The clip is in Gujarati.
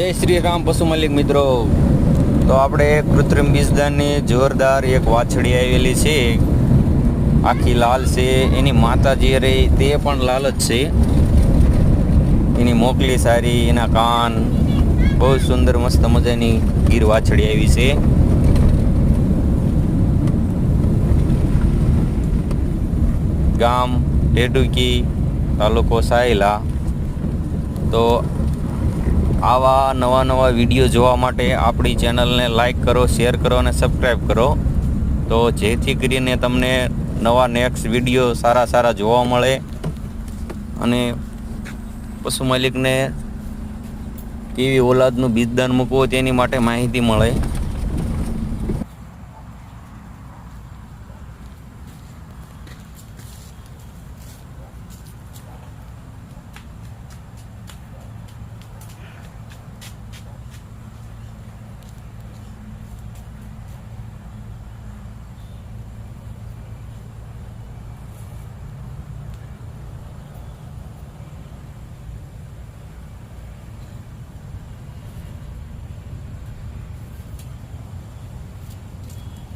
જય શ્રી રામ પશુ મલિક મિત્રો. તો આપણે કૃત્રિમ બીજદાનની જોરદાર એક વાછડી આવેલી છે. આખી લાલ છે. એની માતા જે રહી તે પણ લાલ જ છે. એની મોકલી સારી, એના કાન. બહુ સુંદર મસ્ત મજાની ગીર વાછડી આવી છે. ગામ ટેડુકી તાલુકો સાયલા. તો આવા નવા નવા વીડિયો જોવા માટે આપણી ચેનલને લાઇક કરો, શેર કરો અને સબસ્ક્રાઈબ કરો. તો જેથી કરીને તમને નવા નેક્સ્ટ વીડિયો સારા સારા જોવા મળે અને પશુ માલિકને કેવી ઓલાદનું બીજદાન મૂકવું તેની માટે માહિતી મળે.